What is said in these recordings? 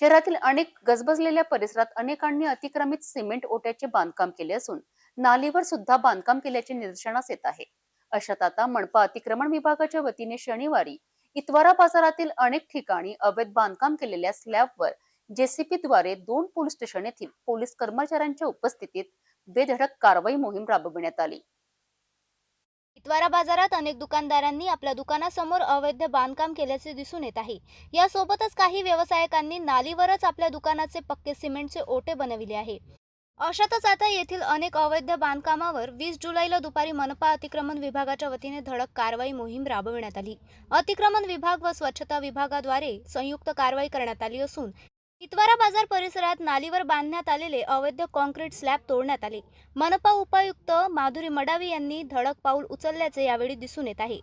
शहरातील अनेक गजबजलेल्या परिसरात अनेकांनी अतिक्रमित सिमेंट ओट्याचे बांधकाम केले असून नालीवर सुद्धा बांधकाम केल्याचे निदर्शनास येत आहे. अशात आता मनपा अतिक्रमण विभागाच्या वतीने शनिवारी इतवारा बाजारातील अनेक ठिकाणी अवैध बांधकाम केलेल्या स्लॅबवर जेसीपीद्वारे दोन पोलीस स्टेशन येथील पोलीस कर्मचाऱ्यांच्या उपस्थितीत बेधडक कारवाई मोहीम राबविण्यात आली. इतवारा बाजारात अनेक दुकानदारांनी आपल्या दुकानासमोर अवैध बांधकाम केल्याचे दिसून येत आहे. यासोबतच काही व्यावसायिकांनी नालीवरच आपल्या दुकानाचे पक्के सिमेंटचे ओटे बनविले आहे. अशातच आता येथील अनेक अवैध बांधकामावर वीस जुलैला दुपारी मनपा अतिक्रमण विभागाच्या वतीने धडक कारवाई मोहीम राबविण्यात आली. अतिक्रमण विभाग व स्वच्छता विभागाद्वारे संयुक्त कारवाई करण्यात आली असून इतवारा बाजार परिसरात नालीवर बांधण्यात आलेले अवैध कॉन्क्रीट स्लॅब तोडण्यात आले. मनपा उपायुक्त माधुरी मडावी यांनी धडक पाऊल उचलल्याचे यावेळी दिसून येत आहे.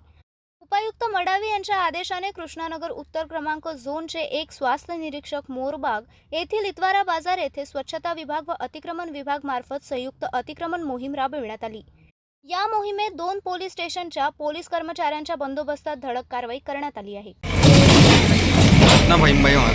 उपायुक्त मडावी यांच्या आदेशाने कृष्णानगर उत्तर क्रमांक झोनचे एक स्वास्थ्य निरीक्षक मोरबाग येथील इतवारा बाजार येथे स्वच्छता विभाग व अतिक्रमण विभाग मार्फत संयुक्त अतिक्रमण मोहीम राबविण्यात आली. या मोहिमेत दोन पोलीस स्टेशनच्या पोलीस कर्मचाऱ्यांच्या बंदोबस्तात धडक कारवाई करण्यात आली आहे. 那没没有啊。